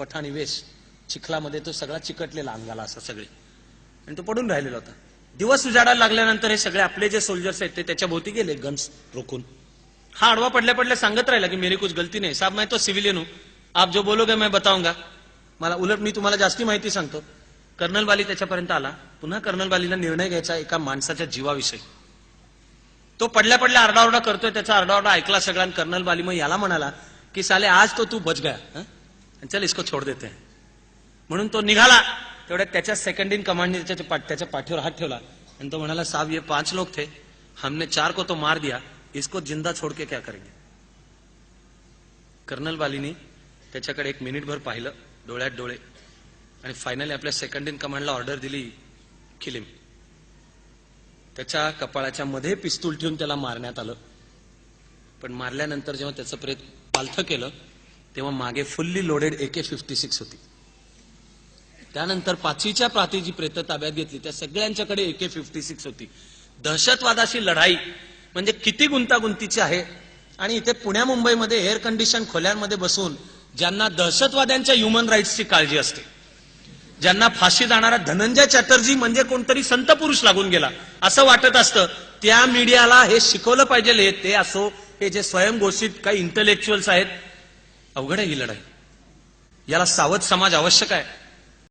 पठाणी वेश चिखलामध्ये तो सगळा चिकटलेला अंगाला असा सगळे. आणि तो पडून राहिलेला होता. दिवस उजाडायला लागल्यानंतर हे सगळे आपले जे सोल्जर्स आहेत ते त्याच्या भोवती गेले गन्स रोखून. हा आडवा पडल्या पडल्या सांगत राहिला की मेरी कुछ गलती नाही. साहेब मैं तो सिव्हिलियन हूं. आप जो बोलोगे मैं बताऊंगा. मला उलट मी तुम्हाला जास्ती माहिती सांगतो. कर्नल बाली त्याच्यापर्यंत आला. पुन्हा कर्नल बालीला निर्णय घ्यायचा एका माणसाच्या जीवाविषयी. तो पडल्या पडल्या आरडाओरडा करतोय त्याचा आरडाओरडा ऐकला सगळ्यांना. कर्नल बाली मग याला म्हणाला की साले आज तो तू बच गया हा? आणि चल इसको छोड देते हैं. म्हणून तो निघाला. तेवढ्यात त्याच्या सेकंड इन कमांडने त्याच्या त्याच्या पाठीवर हात ठेवला. आणि तो म्हणाला साहेब ये पाच लोक थे. हमने चार को तो मार दिया. इसको जिंदा छोड़ के क्या करेंगे? कर्नल बालीनी त्याच्याकडे एक मिनिटभर पाहिलं डोळ्यात डोळे. आणि फायनली आपल्या सेकंड इन कमांडला ऑर्डर दिली खिलीम. त्याच्या कपाळाच्या मध्ये पिस्तूल ठेवून त्याला मारण्यात आलं. पण मारल्यानंतर जेव्हा त्याचं प्रेत पालथं केलं तेव्हा मागे fully loaded A K fifty six होती. त्यानंतर पाचवीच्या प्राती जी प्रेत ताब्यात घेतली. त्या सगळ्यांच्याकडे एके फिफ्टी सिक्स होती. दहशतवादाशी लढाई म्हणजे किती गुंतागुंतीची आहे? आणि इथे पुण्या मुंबईमध्ये एअर कंडिशन खोल्यांमध्ये बसून ज्यांना दहशतवाद्यांच्या ह्युमन राईट्सची काळजी असते ज्यांना फाशी जाणारा धनंजय चॅटर्जी म्हणजे कोणतरी संत पुरुष लागून गेला. असं वाटत असतं त्या मीडियाला हे शिकवलं पाहिजे हे ते असो हे जे स्वयंघोषित काही इंटलेक्च्युअल्स आहेत अवघड आहे ही लढाई. याला सावध समाज आवश्यक आहे.